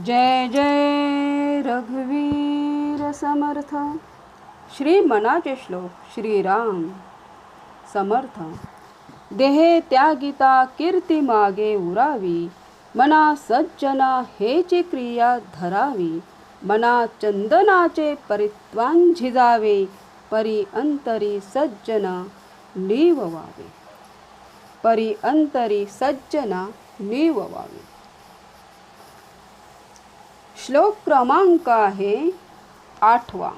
जय जय रघुवीर समर्थ। श्री मनाचे श्लोक श्रीराम समर्थ। देहे त्यागिता कीर्ती मागे उरावी। मना सज्जना हेची क्रिया धरावी। मना चंदनाचे परित्वान झिजावे परी अंतरी सज्जना नीववावे परी अंतरी सज्जना नीववावे श्लोक क्रमांक आहे आठवा.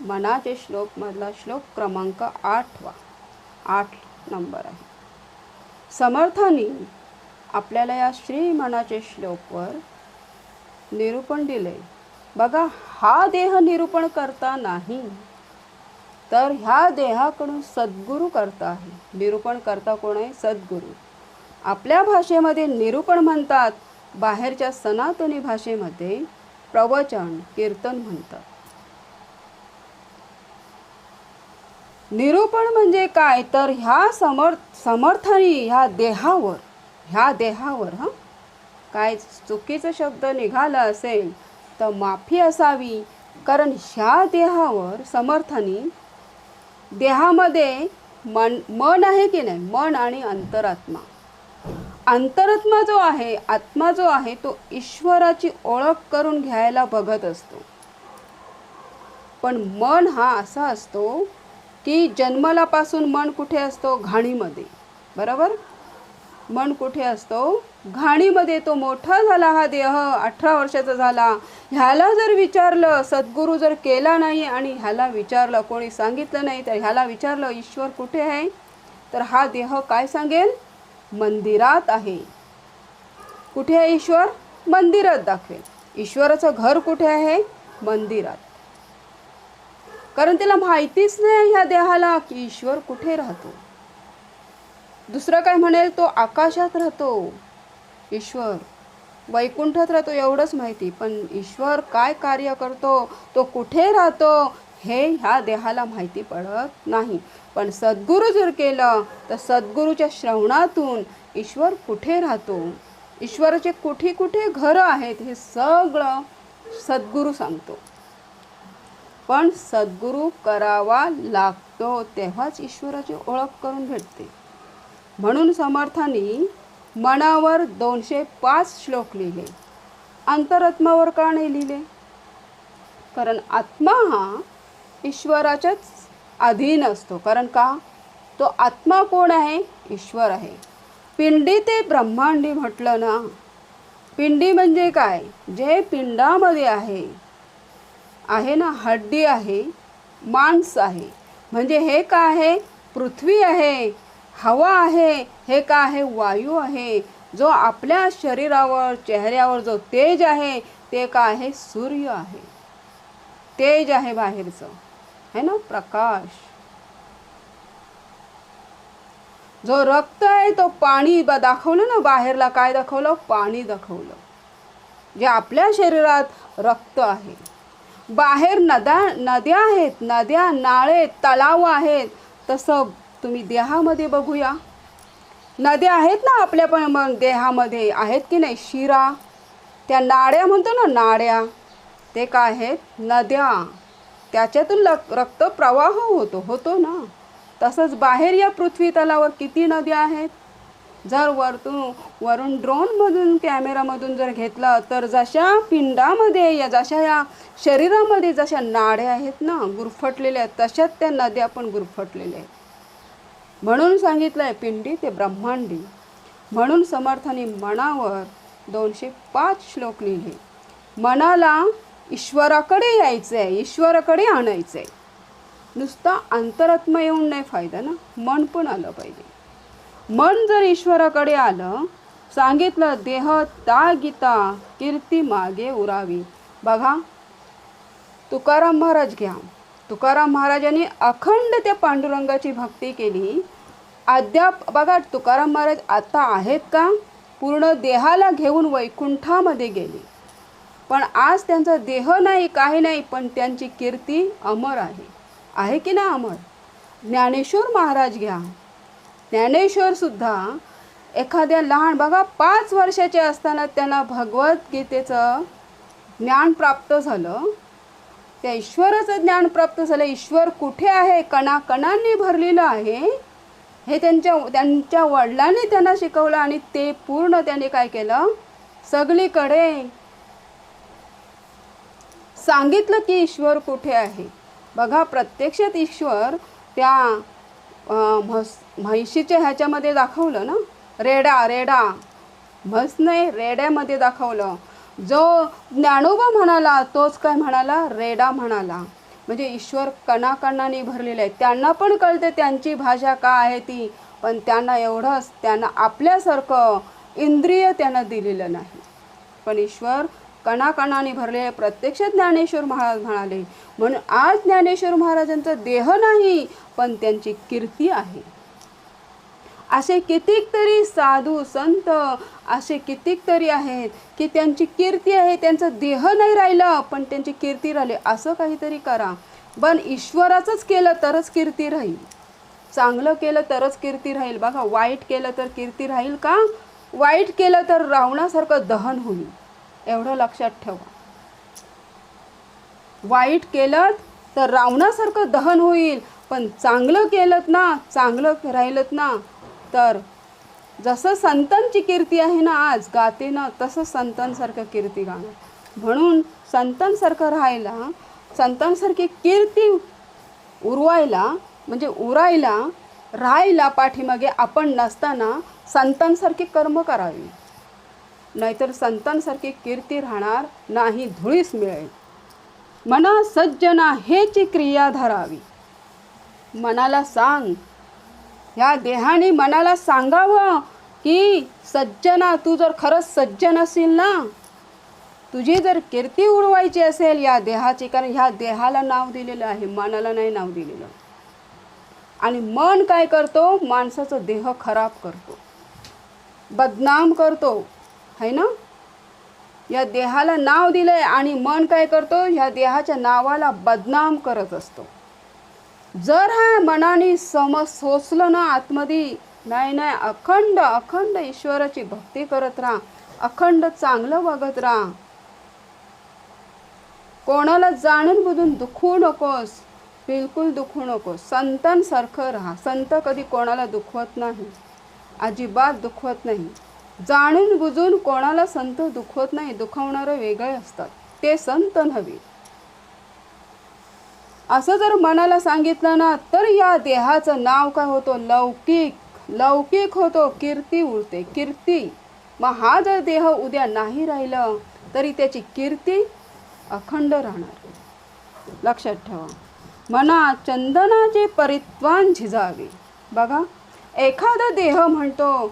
मनाचे श्लोकमधला श्लोक क्रमांक आठवा. आठ नंबर आहे. समर्थांनी आपल्याला या श्री मनाचे श्लोकवर निरूपण दिले. बघा हा देह निरूपण करता नाही तर ह्या देहाकडून सद्गुरू करता आहे. निरूपण करता कोण आहे? सद्गुरू. आपल्या भाषेमध्ये निरूपण म्हणतात. बाहेरच्या सनातनी भाषेमध्ये प्रवचन कीर्तन म्हणतात. निरूपण म्हणजे काय? तर ह्या समर्थ समर्थानी ह्या देहावर ह्या देहावर हां? काय चुकीचा शब्द निघाला असेल तर माफी असावी. कारण ह्या देहावर समर्थानी देहामध्ये मन मन आहे की नाही? मन आणि अंतरात्मा. अंतरात्मा जो आहे आत्मा जो आहे तो ईश्वराची ओळख करून घ्यायला बघत असतो. पण मन हा असा असतो की जन्मलापासून मन कुठे असतो? घाणीमध्ये. बरोबर? मन कुठे असतो? घाणीमध्ये. तो मोठा झाला हा देह अठरा वर्षाचा झाला. ह्याला जर विचारलं सद्गुरू जर केला नाही आणि ह्याला विचारलं कोणी सांगितलं नाही तर ह्याला विचारलं ईश्वर कुठे आहे? तर हा देह काय सांगेल? मंदिरात आहे. कुठे आहे ईश्वर? मंदिरात दाखवेल. ईश्वराचं घर कुठे आहे? मंदिरात. कारण त्याला माहितीच नाही ह्या देहाला की ईश्वर कुठे राहतो. दुसरं काय म्हणेल? तो आकाशात राहतो. ईश्वर वैकुंठात राहतो एवढंच माहिती. पण ईश्वर काय कार्य करतो? तो कुठे राहतो? हे ह्या देहाला माहिती पडत नाही. पण सद्गुरू जर केलं तर सद्गुरूच्या श्रवणातून ईश्वर कुठे राहतो? ईश्वराचे कुठे कुठे घरं आहेत हे सगळं सद्गुरू सांगतो. पण सद्गुरू करावा लागतो तेव्हाच ईश्वराची ओळख करून भेटते. म्हणून समर्थांनी मनावर दोनशे पाच श्लोक लिहिले. अंतरात्मावर का नाही लिहिले? कारण आत्मा हा ईश्वराच्याच अधीन असतो. कारण का? तो आत्मा कोण आहे? ईश्वर आहे. पिंडी ते ब्रह्मांडी म्हटलं ना पिंडी म्हणजे काय? जे पिंडामध्ये आहे आहे ना हड्डी आहे मांस आहे. म्हणजे हे काय आहे? पृथ्वी आहे हवा आहे हे का आहे? वायू आहे. जो आपल्या शरीरावर चेहऱ्यावर जो तेज आहे ते का आहे? सूर्य आहे. तेज आहे बाहेरचं. है ना प्रकाश। जो रक्त आहे तो पाणी ब- दाखवलं ना बाहेरला काय दाखवलं? पाणी दाखवलं. जे आपल्या शरीरात रक्त आहे. बाहेर नद्या नद्या आहेत नद्या नाळे तलाव आहेत. तसं तुम्ही देहामध्ये बघूया. नद्या आहेत ना आपल्या पण मग देहामध्ये आहेत की नाही? शिरा. त्या नाड्या म्हणतो ना नाड्या. ते काय आहेत? नद्या. त्याच्यातून रक्त प्रवाह होतो होतो ना. तसंच बाहेर या पृथ्वी तलावर किती नद्या आहेत? जर वरतून वरून ड्रोनमधून कॅमेरामधून जर घेतलं तर जशा पिंडामध्ये या जशा या शरीरामध्ये जशा नाड्या आहेत ना गुरफटलेल्या आहेत तशाच त्या नद्या पण गुरफटलेल्या आहेत. म्हणून सांगितलं आहे पिंडी ते ब्रह्मांडी. म्हणून समर्थाने मनावर दोनशे पाच श्लोक लिहिले. मनाला ईश्वराकडे यायचं आहे ईश्वराकडे आणायचं आहे नुसता अंतरात्मा येऊन नाही फायदा ना? मन पण आलं पाहिजे. मन जर ईश्वराकडे आलं सांगितलं देह ता गीता कीर्ती मागे उरावी. बघा तुकाराम महाराज घ्या. तुकाराम महाराजांनी अखंड त्या पांडुरंगाची भक्ती केली. अद्याप बघा तुकाराम महाराज आता आहेत का? पूर्ण देहाला घेऊन वैकुंठामध्ये गेले. पण आज त्यांचा देह नाही काही नाही पण त्यांची कीर्ती अमर आहे. आहे की ना अमर? ज्ञानेश्वर महाराज घ्या. ज्ञानेश्वरसुद्धा एखाद्या लहान बघा पाच वर्षाचे असताना त्यांना भगवद्गीतेचं ज्ञान प्राप्त झालं. त्या ईश्वराचं ज्ञान प्राप्त झालं. ईश्वर कुठे आहे? कणाकणांनी भरलेलं आहे. हे त्यांच्या त्यांच्या वडिलांनी त्यांना शिकवलं आणि ते पूर्ण त्यांनी काय केलं? सगळीकडे सांगितलं की ईश्वर कुठे आहे? बघा प्रत्यक्षात ईश्वर त्या म्हस म्हैशीच्या ह्याच्यामध्ये दाखवलं ना? रेडा रेडा. म्हस नाही रेड्यामध्ये दाखवलं. जो ज्ञानोबा म्हणाला तोच काय म्हणाला? रेडा म्हणाला. म्हणजे ईश्वर कणाकणाने भरलेले आहे त्यांना पण कळते त्यांची भाषा काय आहे ती पण त्यांना एवढंच त्यांना आपल्यासारखं इंद्रिय त्यांना दिलेलं नाही. पण ईश्वर कणाकणाने भरले प्रत्यक्ष ज्ञानेश्वर महाराज म्हणाले म्हणून आज ज्ञानेश्वर महाराजांचा देह नाही पण त्यांची कीर्ती आहे. असे कितीक तरी साधू संत असे कितीक तरी आहेत की त्यांची कीर्ती आहे त्यांचं देह नाही राहिलं पण त्यांची कीर्ती राहिली असं काहीतरी करा. पण ईश्वराचंच केलं तरच कीर्ती राहील. चांगलं केलं तरच कीर्ती राहील. बघा वाईट केलं तर कीर्ती राहील का? वाईट केलं तर रावणासारखं दहन होईल. एवढं लक्षात ठेवा. वाईट केलं तर रावणासारखं दहन होईल पण चांगलं केलं ना चांगलं राहिलं ना तर जसं संतांची कीर्ती आहे ना आज गाते ना तसं संतांसारखं कीर्ती गाणं म्हणून संतांसारखं राहायला संतांसारखी कीर्ती उरवायला म्हणजे उरायला राहायला पाठीमागे आपण नसताना संतांसारखी कर्म करावी. नाहीतर संतांसारखी कीर्ती राहणार नाही धुळीस मिळेल. मना सज्जना हेची क्रिया धरावी. मनाला सांग. ह्या देहाने मनाला सांगावं की सज्जना तू जर खरंच सज्जन असेल ना तुझी जर कीर्ती उडवायची असेल या देहाची कारण ह्या देहाला नाव दिलेलं आहे मनाला नाही नाव दिलेलं. आणि मन काय करतो? माणसाचं देह खराब करतो. बदनाम करतो. है ना? या देहाला नाव दिलंय आणि मन काय करतो? ह्या देहाच्या नावाला बदनाम करत असतो. जर हा मनाने सम सोसलं ना आतमध्ये नाही नाही अखंड अखंड ईश्वराची भक्ती करत राहा. अखंड चांगलं वागत राहा. कोणाला जाणून बुजून दुखू नकोस. बिलकुल दुखू नकोस. संतांसारखं राहा. संत कधी कोणाला दुखवत नाही. अजिबात दुखवत नाही. जाणून बुजून कोणाला संत दुखवत नाही दुखावणारं वेगळे असतात. ते संत नव्हे. असं जर मनाला सांगितलं ना तर या देहाचं नाव काय होतो? लौकिक. लौकिक होतो कीर्ती उरते. कीर्ती. मग हा जर देह उद्या नाही राहिलं तरी त्याची कीर्ती अखंड राहणार. लक्षात ठेवा. मना चंदनाचे परित्वान झिजावे. बघा एखादा देह म्हणतो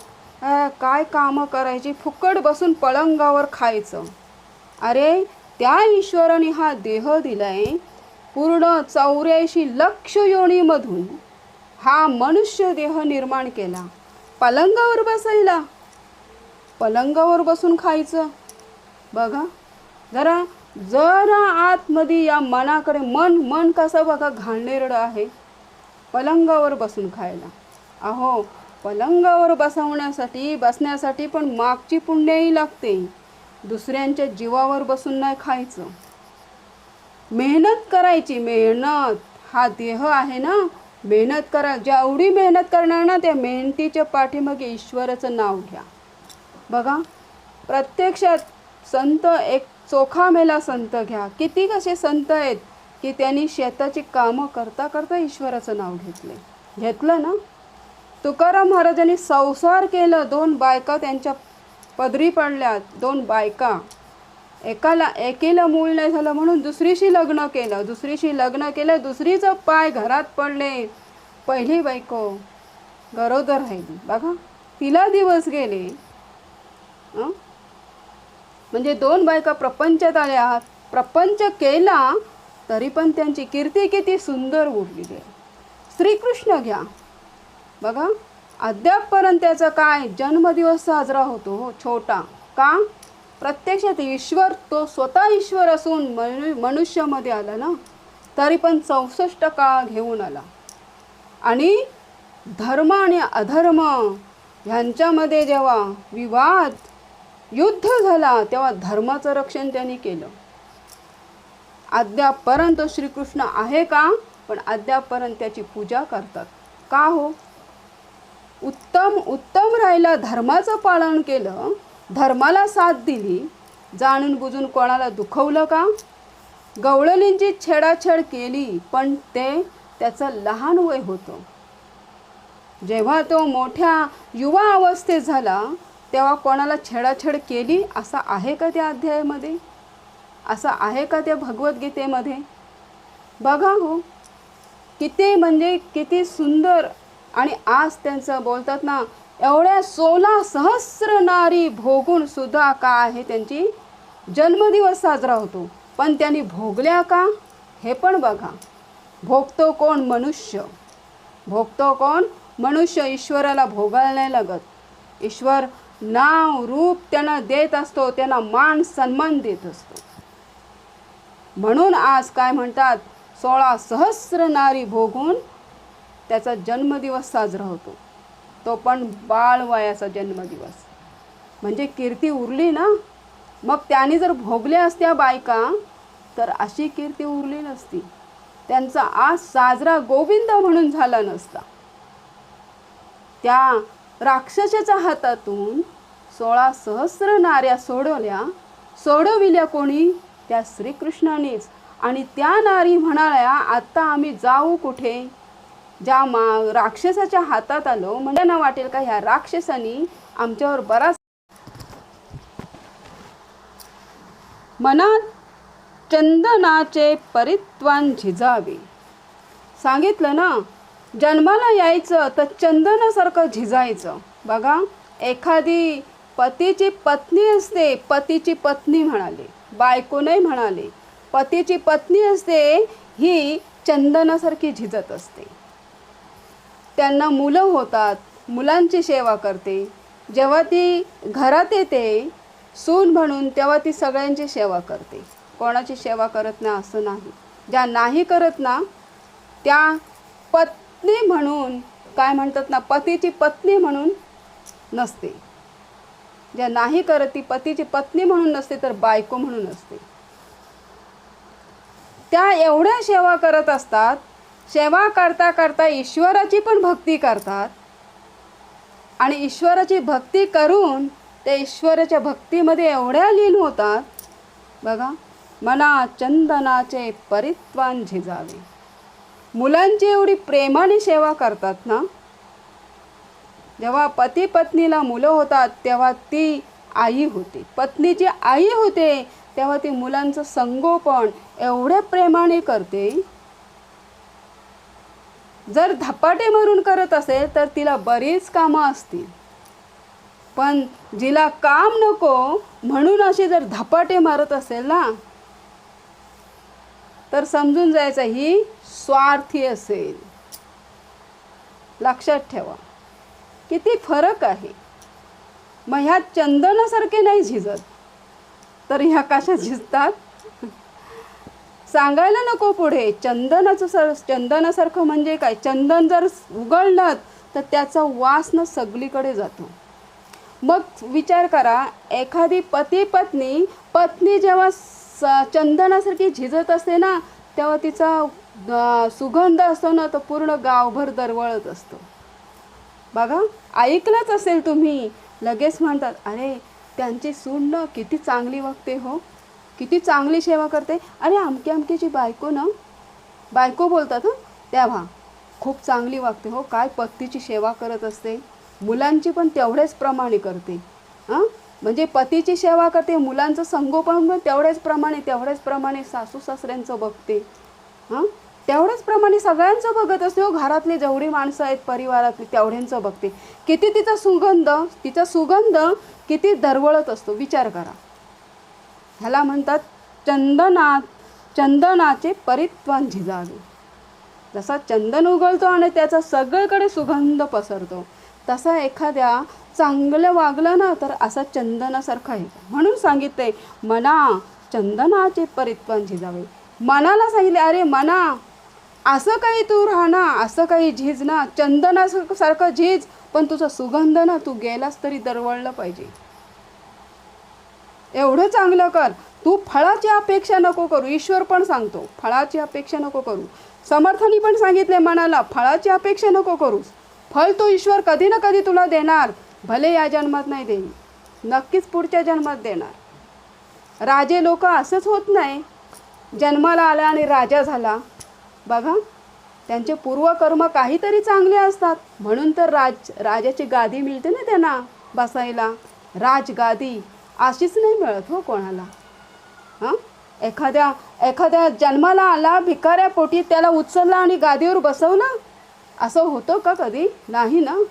काय कामं करायची? फुकट बसून पलंगावर खायचं. अरे त्या ईश्वराने हा देह दिलाय पूर्ण चौऱ्याऐंशी लक्ष योनीमधून. हा मनुष्य देह निर्माण केला. पलंगावर बसायला. पलंगावर बसून खायचं. बघा जरा जरा आतमध्ये या मनाकडे मन मन कसं बघा घाणेरडं आहे. पलंगावर बसून खायला. अहो पलंगावर बसवण्यासाठी बसण्यासाठी पण मागची पुण्याही लागते. दुसऱ्यांच्या जीवावर बसून नाही खायचं. मेहनत करायची मेहनत. हा देह आहे ना? मेहनत करा जेवढी मेहनत करणार ना त्या मेहनतीच्या पाठीमागे ईश्वराचं नाव घ्या. बघा प्रत्यक्षात संत एक चोखा मेला संत घ्या. किती कसे संत आहेत की त्यांनी शेताची कामं करता करता ईश्वराचं नाव घेतले. घेतलं ना? तुकाराम महाराजांनी संसार केलं. दोन बायका त्यांच्या पदरी पडल्या. दोन बायका. एकाला एकीला मूल नाही झालं म्हणून दुसरीशी लग्न केलं. दुसरीशी लग्न केलं. दुसरीचं पाय घरात पडले. पहिली बायको गरोदर राहिली. बघा तिला दिवस गेले. म्हणजे दोन बायका प्रपंचात आल्या. प्रपंच केला तरी पण त्यांची कीर्ती किती सुंदर उरलेली आहे श्रीकृष्ण घ्या. बघा अद्यापपर्यंत त्याचा काय जन्मदिवस साजरा होतो हो छोटा. का? प्रत्यक्षात ईश्वर तो स्वतः ईश्वर असून मनु मनुष्यामध्ये आला ना? तरी पण चौसष्ट काळ घेऊन आला. आणि धर्म आणि अधर्म ह्यांच्यामध्ये जेव्हा विवाद युद्ध झाला तेव्हा धर्माचं रक्षण त्यांनी केलं. अद्यापपर्यंत श्रीकृष्ण आहे का? पण अद्यापपर्यंत त्याची पूजा करतात. का हो? उत्तम उत्तम राहिलं धर्माचं पालन केलं धर्माला साथ दिली जाणून बुजून कोणाला दुखवलं का? गवळलींची छेडाछेड केली पण ते त्याचं लहान वय होतं. जेव्हा तो मोठ्या युवा अवस्थेत झाला तेव्हा कोणाला छेडाछेड केली असं आहे का त्या अध्यायामध्ये? असं आहे का त्या भगवद्गीतेमध्ये? बघा हो. किती म्हणजे किती सुंदर आणि आज त्यांचं बोलतात ना एवढ्या सोळा सहस्र नारी भोगून सुद्धा का आहे त्यांची? जन्मदिवस साजरा होतो. पण त्यांनी भोगल्या का? हे पण बघा. भोगतो कोण मनुष्य? भोगतो कोण मनुष्य? ईश्वराला भोगायला नाही लागत. ईश्वर नाव रूप त्यांना देत असतो त्यांना मान सन्मान देत असतो. म्हणून आज काय म्हणतात? सोळा सहस्र नारी भोगून त्याचा जन्मदिवस साजरा होतो. तो पण बाळवयाचा जन्मदिवस. म्हणजे कीर्ती उरली ना? मग त्याने जर भोगल्या असत्या बायका तर अशी कीर्ती उरली नसती. त्यांचा आज साजरा गोविंद म्हणून झाला नसता. त्या राक्षसाच्या हातातून सोळा सहस्र नाऱ्या सोडवल्या सोडविल्या कोणी? त्या श्रीकृष्णानेच. आणि त्या नारी म्हणाल्या आत्ता आम्ही जाऊ कुठे? ज्या मा राक्षसाच्या हातात आलो म्हणजे ना वाटेल का ह्या राक्षसानी आमच्यावर बराच मनात चंदनाचे परित्वान झिजावे. सांगितलं ना? जन्माला यायचं तर चंदनासारखं झिजायचं. बघा एखादी पतीची पत्नी असते पतीची पत्नी म्हणाले बायको नाही म्हणाले पतीची पत्नी असते ही चंदनासारखी झिजत असते. त्यांना मुलं होतात मुलांची सेवा करते. जेव्हा ती घरात येते सून म्हणून तेव्हा ती सगळ्यांची सेवा करते. कोणाची सेवा करत नाही असं नाही. ज्या नाही करत ना त्या पत्नी म्हणून काय म्हणतात ना पतीची पत्नी म्हणून नसते. ज्या नाही करत ती पतीची पत्नी म्हणून नसते तर बायको म्हणून असते. त्या एवढ्या सेवा करत असतात सेवा करता करता ईश्वराची पण भक्ती करतात. आणि ईश्वराची भक्ती करून ते ईश्वराच्या भक्तीमध्ये एवढ्या लीन होतात. बघा मना चंदनाचे परित्वान झिजावे मुलांची एवढी प्रेमाने सेवा करतात ना? जेव्हा पती पत्नीला मुलं होतात तेव्हा ती आई होते. पत्नीची आई होते तेव्हा ती मुलांचं संगोपन एवढ्या प्रेमाने करते. जर धपाटे मारून करत असेल तर तिला बरीच कामं असतील. पण जिला काम नको म्हणून अशी जर धपाटे मारत असेल ना तर समजून जायचं ही स्वार्थी असेल. लक्षात ठेवा किती फरक आहे. मग ह्या चंदनासारखे नाही झिजत तर ह्या कशा झिजतात? सांगायला नको पुढे. चंदनाचं सर चंदनासारखं म्हणजे काय? चंदन जर उघडलं तर त्याचा वास न सगळीकडे जातो. मग विचार करा एखादी पती पत्नी पत्नी जेव्हा स चंदनासारखी झिजत असते ना तेव्हा तिचा सुगंध असतो ना तो पूर्ण गावभर दरवळत असतो. बघा ऐकलंच असेल तुम्ही. लगेच म्हणतात अरे त्यांची सून किती चांगली वागते हो. किती चांगली सेवा करते. अरे अमकी अमकीची बायको ना बायको बोलतात हं तेव्हा खूप चांगली वागते हो काय पत्तीची सेवा करत असते. मुलांची पण तेवढेच प्रमाणे करते. हां? म्हणजे पतीची सेवा करते मुलांचं संगोपन पण तेवढ्याच प्रमाणे तेवढ्याच प्रमाणे सासू सासऱ्यांचं बघते. हां? तेवढ्याच प्रमाणे सगळ्यांचं बघत असते हो घरातली जेवढी माणसं आहेत परिवारातली तेवढ्यांचं बघते. किती तिचा सुगंध तिचा सुगंध किती दरवळत असतो विचार करा. ह्याला म्हणतात चंदना चंदनाचे परित्वान झिजावे. जसा चंदन उगळतो आणि त्याचा सगळीकडे सुगंध पसरतो तसा एखाद्या चांगलं वागलं ना तर असा चंदनासारखा आहे. म्हणून सांगितले मना चंदनाचे परित्वन झिजावे. मनाला सांगितले अरे मना असं काही तू राहणा असं काही झिज ना चंदनासारखं झिज पण तुझा सुगंध ना तू गेलास तरी दरवळलं पाहिजे. एवढं चांगलं कर. तू फळाची अपेक्षा नको करू. ईश्वर पण सांगतो फळाची अपेक्षा नको करू. समर्थानी पण सांगितले मनाला फळाची अपेक्षा नको करूस. फळ तो ईश्वर कधी ना कधी तुला देणार. भले या जन्मात नाही देईल नक्कीच पुढच्या जन्मात देणार. राजे लोक असंच होत नाही. जन्माला आला आणि राजा झाला. बघा त्यांचे पूर्वकर्म काहीतरी चांगले असतात. म्हणून तर राज राजाची गादी मिळते ना त्यांना बसायला. राजगादी. अशीच नाही मिळत हो कोणाला. हां? एखाद्या एखाद्या जन्माला आला भिकाऱ्या पोटी त्याला उचलला आणि गादीवर बसवलं? असं होतं का कधी? नाही ना.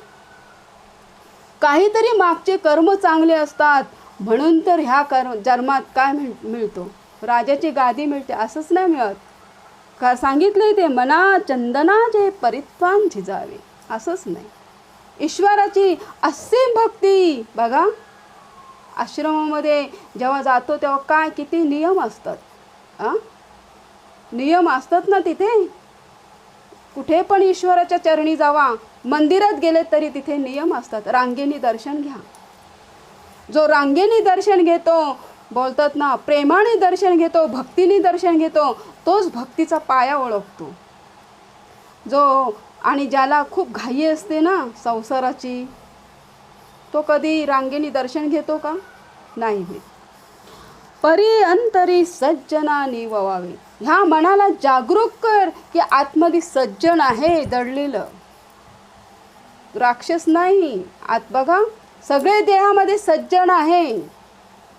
काहीतरी मागचे कर्म चांगले असतात म्हणून तर ह्या कर्म जन्मात काय मिळतो? राजाची गादी मिळते असंच नाही मिळत. का सांगितले ते मना चंदनाचे परित्वान झिजावे. असंच नाही. ईश्वराची असीम भक्ती बघा. आश्रमामध्ये जेव्हा जातो तेव्हा काय किती नियम असतात? आ नियम असतात ना तिथे? कुठे पण ईश्वराच्या चरणी जावा मंदिरात गेले तरी तिथे नियम असतात. रांगेने दर्शन घ्या. जो रांगेने दर्शन घेतो बोलतात ना प्रेमाने दर्शन घेतो भक्तीने दर्शन घेतो तोच भक्तीचा पाया ओळखतो. जो आणि ज्याला खूप घाई असते ना संसाराची तो कधी रांगेने दर्शन घेतो का? नाही घेत. परी अंतरी सज्जना ववावे. ह्या मनाला जागरूक कर की आतमध्ये सज्जन आहे दडलेलं. राक्षस नाही. आत बघा सगळे देहामध्ये सज्जन आहे.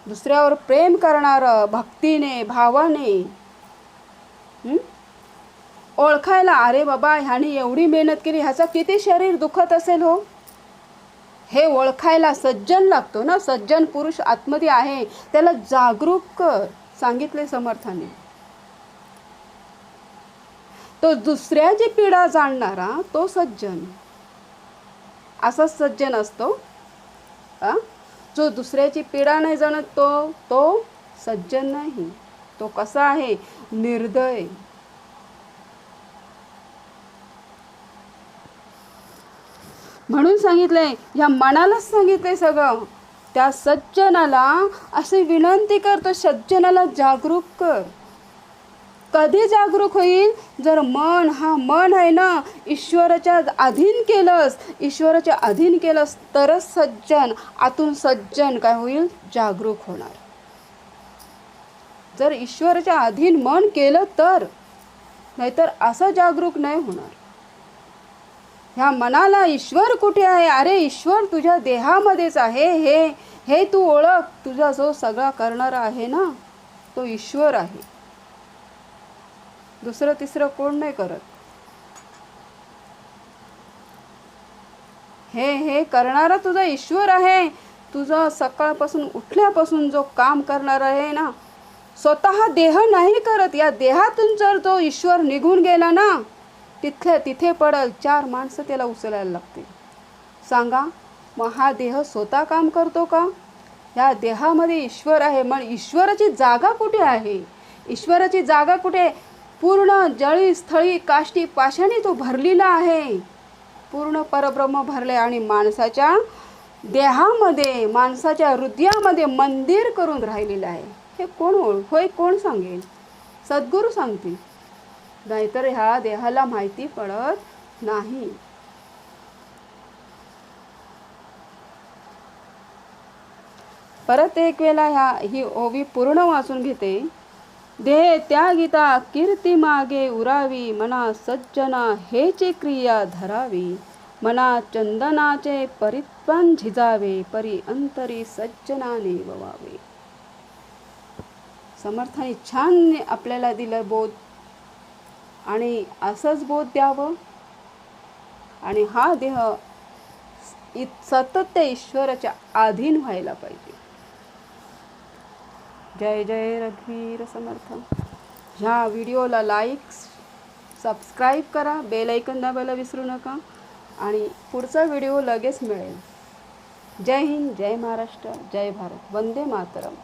दुसऱ्यावर प्रेम करणारं भक्तीने भावाने. ओळखायला अरे बाबा ह्याने एवढी मेहनत केली ह्याचं किती शरीर दुखत असेल हो? हे ओळखायला सज्जन लागतो ना? सज्जन पुरुष आतमध्ये आहे. त्याला जागरूक कर सांगितले समर्थाने. तो दुसऱ्याची पीडा जाणणारा तो सज्जन. असाच सज्जन असतो जो दुसऱ्याची पीडा नाही जाणत तो तो सज्जन नाही. तो कसा आहे? निर्दय. म्हणून सांगितलंय ह्या मनालाच सांगितलंय सगळं. त्या सज्जनाला अशी विनंती करतो सज्जनाला जागरूक कर. कधी जागरूक होईल? जर मन हा मन आहे ना ईश्वराच्या अधीन केलंस ईश्वराच्या अधीन केलंस तरच सज्जन आतून सज्जन काय होईल? जागरूक होणार. जर ईश्वराच्या अधीन मन केलं तर नाहीतर असं जागरूक नाही होणार. ह्या मनाला ईश्वर कुठे आहे? अरे ईश्वर तुझ्या देहामध्येच आहे. हे हे तू ओळख. तुझा जो सगळा करणारा आहे ना तो ईश्वर आहे. दुसरं तिसरं कोण नाही करत. हे हे करणारा तुझा ईश्वर आहे. तुझा सकाळपासून उठल्यापासून जो काम करणार आहे ना स्वतः देह नाही करत. या देहातून जर जो ईश्वर निघून गेला ना तिथल्या तिथे पडल चार माणसं त्याला उचलायला लागतील. सांगा मग हा देह स्वतः काम करतो का? ह्या देहामध्ये ईश्वर आहे मग ईश्वराची जागा कुठे आहे? ईश्वराची जागा कुठे? पूर्ण जळी स्थळी काष्टी पाशाने तो भरलेला आहे. पूर्ण परब्रह्म भरले आणि माणसाच्या देहामध्ये माणसाच्या हृदयामध्ये मंदिर करून राहिलेलं आहे. हे कोण ओळख होय कोण सांगेल? सद्गुरू सांगतील. नाहीतर ह्या देहाला माहिती पडत नाही. परत एक वेळा ह्या ही ओवी पूर्ण वाचून घेते. देह त्या गीता कीर्ती मागे उरावी मना सज्जना हेची क्रिया धरावी. मना चंदनाचे परित्वन झिजावे परी अंतरी सज्जनाने ववावे. समर्थाने छान आपल्याला दिलं बोध. आणि असंच बोध द्यावं. आणि हा देह इत- सतत त्या ईश्वराच्या अधीन व्हायला पाहिजे. जय जय रघुवीर समर्थ. ह्या व्हिडिओला लाईक सबस्क्राईब करा बेल ऐकन दाबायला विसरू नका आणि पुढचा व्हिडिओ लगेच मिळेल. जय हिंद जय महाराष्ट्र जय भारत. वंदे मातरम.